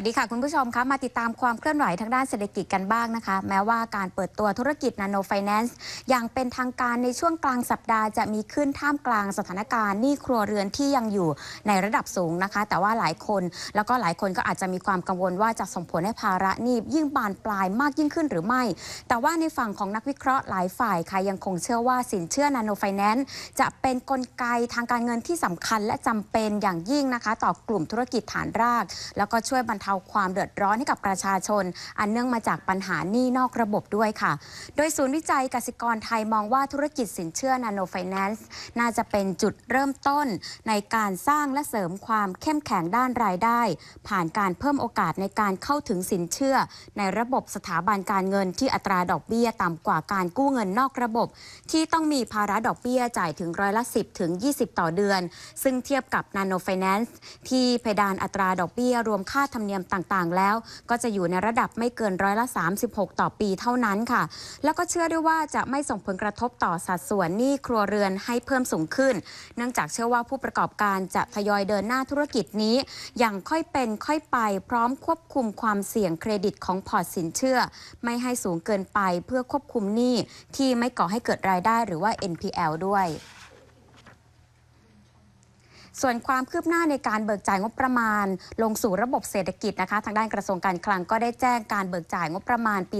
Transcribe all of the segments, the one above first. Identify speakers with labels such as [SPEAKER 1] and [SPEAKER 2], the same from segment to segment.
[SPEAKER 1] วัสดีค่ะคุณผู้ชมคะมาติดตามความเคลื่อนไหวทางด้านเศรษฐกิจกันบ้างนะคะ แม้ว่าการเปิดตัวธุรกิจนาโนไฟแนนซ์อย่างเป็นทางการในช่วงกลางสัปดาห์จะมีขึ้นท่ามกลางสถานการณ์หนี้ครัวเรือนที่ยังอยู่ในระดับสูงนะคะ แต่ว่าหลายคนแล้วก็หลายคนก็อาจจะมีความกังวลว่าจะส่งผลให้ภาระหนี้ยิ่งบานปลายมากยิ่งขึ้นหรือไม่ แต่ว่าในฝั่งของนักวิเคราะห์หลายฝ่ายค่ะยังคงเชื่อว่าสินเชื่อนาโนไฟแนนซ์จะเป็นนกลไกทางการเงินที่สำคัญและจำเป็นอย่างยิ่งนะคะ ต่อกลุ่มธุรกิจฐานราก แล้วก็ช่วยบรรเทาาความเดือดร้อนให้กับประชาชน อันเนื่องมาจากปัญหาหนี้นอกระบบด้วยค่ะ โดยศูนย์วิจัยกสิกรไทยมองว่าธุรกิจสินเชื่อนาโนไฟแนนซ์น่าจะเป็นจุดเริ่มต้นในการสร้างและเสริมความเข้มแข็งด้านรายได้ ผ่านการเพิ่มโอกาสในการเข้าถึงสินเชื่อ ในระบบสถาบันการเงินที่อัตราดอกเบี้ยต่ำกว่าการกู้เงินนอกระบบ ที่ต้องมีภาระดอกเบี้ยจ่ายถึงร้อยละ 10 ถึง 20 ต่อเดือน ซึ่งเทียบกับนาโนไฟแนนซ์ที่เพดานอัตราดอกเบี้ยรวมค่าธรรมเนียมต่างๆ แล้ว ก็จะอยู่ในระดับไม่เกินร้อยละ 36 ต่อปีเท่านั้นค่ะ แล้วก็เชื่อด้วยว่าจะไม่ส่งผลกระทบต่อสัดส่วนหนี้ครัวเรือนให้เพิ่มสูงขึ้น เนื่องจากเชื่อว่าผู้ประกอบการจะทยอยเดินหน้าธุรกิจนี้ อย่างค่อยเป็นค่อยไปพร้อมควบคุมความเสี่ยงเครดิตของพอร์ตสินเชื่อ ไม่ให้สูงเกินไปเพื่อควบคุมหนี้ที่ไม่ก่อให้เกิดรายได้หรือว่า NPL ด้วย ส่วนความคืบหน้าในการเบิกจ่ายงบประมาณ ลงสู่ระบบเศรษฐกิจนะคะ ทางด้านกระทรวงการคลังก็ได้แจ้งการเบิกจ่ายงบประมาณปี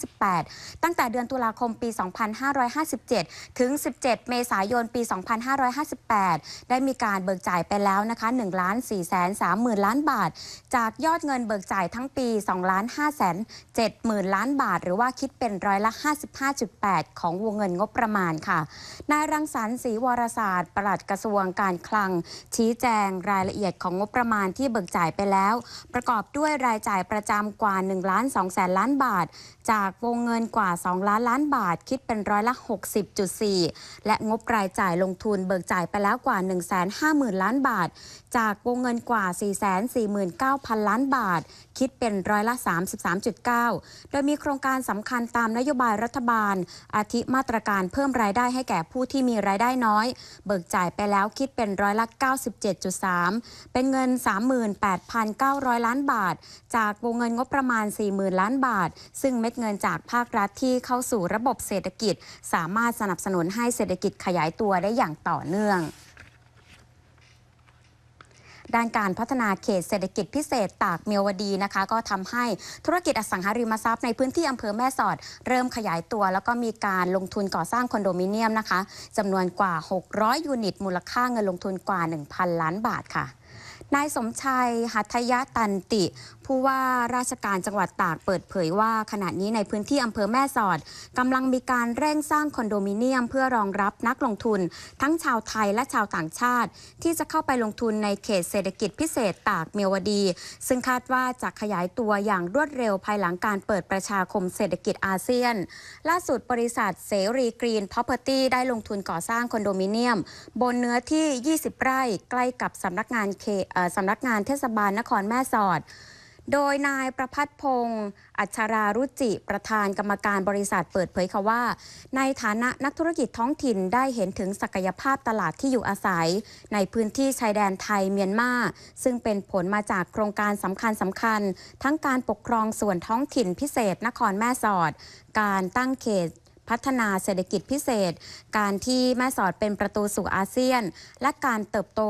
[SPEAKER 1] 2558 ตั้งแต่เดือนตุลาคมปี 2557 ถึง 17 เมษายนปี 2558 ได้มีการเบิกจ่ายไปแล้วนะคะ1ล้าน4แสน30,000ล้านบาท จากยอดเงินเบิกจ่ายทั้งปี2ล้าน5แสน70,000ล้านบาท หรือว่าคิดเป็นร้อยละ 55.8 ของวงเงินงบประมาณค่ะ นายรังสรรค์ศรีวรศาสตร์ปลัดกระทรวงการคลังชี้แจงรายละเอียดของงบประมาณที่เบิกจ่ายไปแล้ว ประกอบด้วยรายจ่ายประจำกว่า1ล้าน2แสนล้านบาท จากวงเงินกว่า 2 ล้านล้านบาท คิดเป็นร้อยละ 60.4 และงบรายจ่ายลงทุนเบิกจ่ายไปแล้วกว่า 1 5 0 0 0 0 ล้านบาท จากวงเงินกว่า 449,000 ล้านบาท คิดเป็นร้อยละ 33.9 โดยมีโครงการสำคัญตามนโยบายรัฐบาล อาทิมาตรการเพิ่มรายได้ให้แก่ผู้ที่มีรายได้น้อย เบิกจ่ายไปแล้วคิดเป็นร้อยละ 97.3 เป็นเงิน 38,900 ล้านบาท จากวงเงินงบประมาณ 40,000 ล้านบาท ซึ่งเม็ดเงินจากภาครัฐที่เข้าสู่ระบบเศรษฐกิจ สามารถสนับสนุนให้เศรษฐกิจขยายตัวได้อย่างต่อเนื่อง ด้านการพัฒนาเขตเศรษฐกิจพิเศษตากเมียวดีนะคะ ก็ทำให้ธุรกิจอสังหาริมทรัพย์ในพื้นที่อำเภอแม่สอด เริ่มขยายตัว แล้วก็มีการลงทุนก่อสร้างคอนโดมิเนียมนะคะจำนวนกว่า 600 ยูนิต มูลค่าเงินลงทุนกว่า 1,000 ล้านบาทค่ะนายสมชัยหัตถยะตันติ ผู้ว่าราชการจังหวัดตากเปิดเผยว่าขณะนี้ในพื้นที่อำเภอแม่สอดกำลังมีการเร่งสร้างคอนโดมิเนียม เพื่อรองรับนักลงทุน ทั้งชาวไทยและชาวต่างชาติ ที่จะเข้าไปลงทุนในเขตเศรษฐกิจพิเศษตากเมียวดี ซึ่งคาดว่าจะขยายตัวอย่างรวดเร็วภายหลังการเปิดประชาคมเศรษฐกิจอาเซียน ล่าสุดบริษัทเสรีกรีนพ r o p e r t y ได้ลงทุนก่อสร้างคอนโดมิเนียม บนเนื้อที่ 20 ไร่ใกล้กับสำนักงานเขตสำนักงานเทศบาลนครแม่สอด โดยนายประพัฒพงศ์อัชรารุจิ ประธานกรรมการบริษัทเปิดเผยค่ะว่า ในฐานะนักธุรกิจท้องถิ่นได้เห็นถึงศักยภาพตลาดที่อยู่อาศัย ในพื้นที่ชายแดนไทยเมียนมาซึ่งเป็นผลมาจากโครงการสำคัญสำคัญ ทั้งการปกครองส่วนท้องถิ่นพิเศษนครแม่สอด การตั้งเขต พัฒนาเศรษฐกิจพิเศษ การที่แม่สอดเป็นประตูสู่อาเซียน และการเติบโต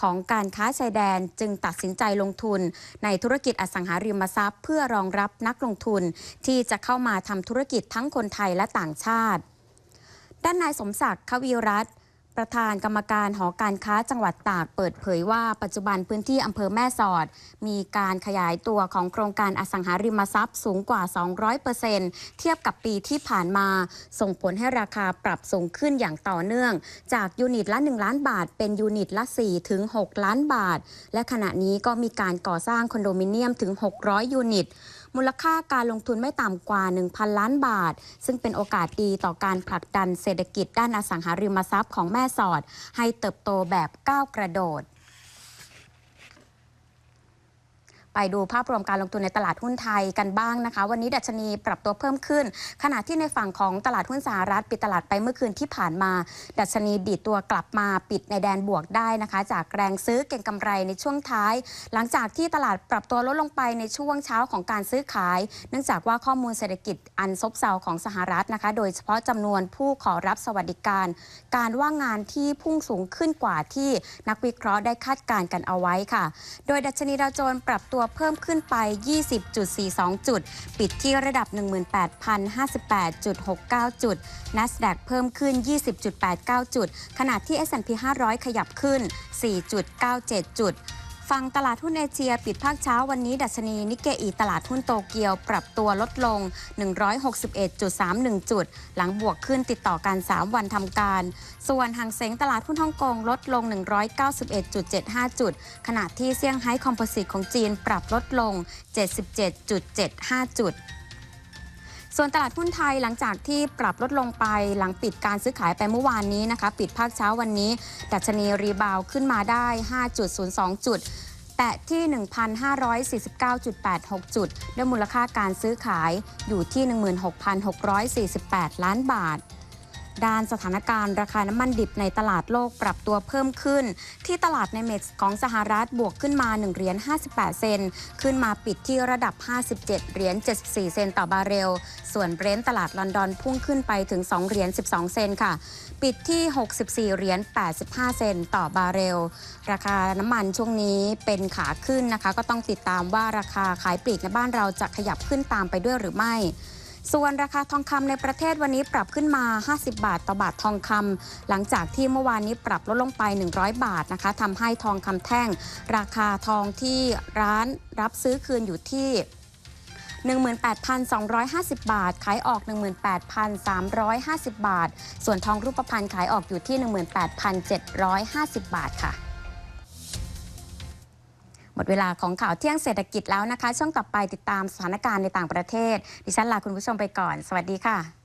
[SPEAKER 1] ของการค้าชายแดนจึงตัดสินใจลงทุน ในธุรกิจอสังหาริมทรัพย์ เพื่อรองรับนักลงทุน ที่จะเข้ามาทำธุรกิจทั้งคนไทยและต่างชาติ ด้านนายสมศักดิ์ขวีรัตน์ ประธานกรรมการหอการค้าจังหวัดตากเปิดเผยว่าปัจจุบันพื้นที่อำเภอแม่สอด มีการขยายตัวของโครงการอสังหาริมทรัพย์สูงกว่า 200%เทียบกับปีที่ผ่านมา ส่งผลให้ราคาปรับสูงขึ้นอย่างต่อเนื่อง จากยูนิตละ 1 ล้านบาท เป็นยูนิตละ4ถึง6ล้านบาท และขณะนี้ก็มีการก่อสร้างคอนโดมิเนียมถึง 600 ยูนิต มูลค่าการลงทุนไม่ต่ำกว่า 1,000 ล้านบาท ซึ่งเป็นโอกาสดีต่อการผลักดันเศรษฐกิจด้านอสังหาริมทรัพย์ของแม่สอด ให้เติบโตแบบก้าวกระโดด ไปดูภาพรวมการลงทุนในตลาดหุ้นไทยกันบ้างนะคะ วันนี้ดัชนีปรับตัวเพิ่มขึ้น ขณะที่ในฝั่งของตลาดหุ้นสหรัฐปิดตลาดไปเมื่อคืนที่ผ่านมา ดัชนีดีดตัวกลับมาปิดในแดนบวกได้นะคะ จากแรงซื้อเก็งกำไรในช่วงท้าย หลังจากที่ตลาดปรับตัวลดลงไปในช่วงเช้าของการซื้อขาย เนื่องจากว่าข้อมูลเศรษฐกิจอันซบเซาของสหรัฐนะคะ โดยเฉพาะจำนวนผู้ขอรับสวัสดิการ การว่างงานที่พุ่งสูงขึ้นกว่าที่นักวิเคราะห์ได้คาดการณ์กันเอาไว้ค่ะ โดยดัชนีดาวโจนส์ปรับตัวเพิ่มขึ้นไป 20.42 จุด ปิดที่ระดับ 18,058.69 จุด NASDAQ เพิ่มขึ้น 20.89 จุด ขณะที่ S&P 500 ขยับขึ้น 4.97 จุด ฝั่งตลาดหุ้นเอเชีย ปิดภาคเช้าวันนี้ ดัชนีนิกเกอีตลาดหุ้นโตเกียวปรับตัวลดลง 161.31 จุด หลังบวกขึ้นติดต่อกัน 3 วันทำการ ส่วนหางเสงตลาดหุ้นฮ่องกงลดลง 191.75 จุด ขณะที่เซี่ยงไฮ้คอมโพสิตของจีนปรับลดลง 77.75 จุด ส่วนตลาดหุ้นไทยหลังจากที่ปรับลดลงไปหลังปิดการซื้อขายไปเมื่อวานนี้นะคะ ปิดภาคเช้าวันนี้ ดัชนีรีบาวขึ้นมาได้ 5.02 จุดแตะที่ 1,549.86 จุด ด้วยมูลค่าการซื้อขายอยู่ที่ 16,648 ล้านบาท ด้านสถานการณ์ราคาน้ำมันดิบในตลาดโลกปรับตัวเพิ่มขึ้น ที่ตลาดในเม็กซ์ของสหรัฐบวกขึ้นมา1เหรียญ58 เซน ขึ้นมาปิดที่ระดับ 57เหรียญ74 เซนต่อบาร์เรล ส่วนเบรนท์ตลาดลอนดอนพุ่งขึ้นไปถึง2เหรียญ12 เซนค่ะ ปิดที่ 64เหรียญ85 เซนต่อบาร์เรล ราคาน้ำมันช่วงนี้เป็นขาขึ้นนะคะ ก็ต้องติดตามว่าราคาขายปลีกในบ้านเราจะขยับขึ้นตามไปด้วยหรือไม่ ส่วนราคาทองคำในประเทศวันนี้ปรับขึ้นมา 50 บาทต่อบาททองคำหลังจากที่เมื่อวานนี้ปรับลดลงไป 100 บาทนะคะทำให้ทองคำแท่ง ราคาทองที่ร้านรับซื้อคืนอยู่ที่18,250 บาท ขายออก 18,350 บาท ส่วนทองรูปพรรณขายออกอยู่ที่ 18,750 บาทค่ะ มดเวลาของข่าวเที่ยงเศรษฐกิจแล้วนะคะ ช่วงต่อไปติดตามสถานการณ์ในต่างประเทศ ดิฉันลาคุณผู้ชมไปก่อน สวัสดีค่ะ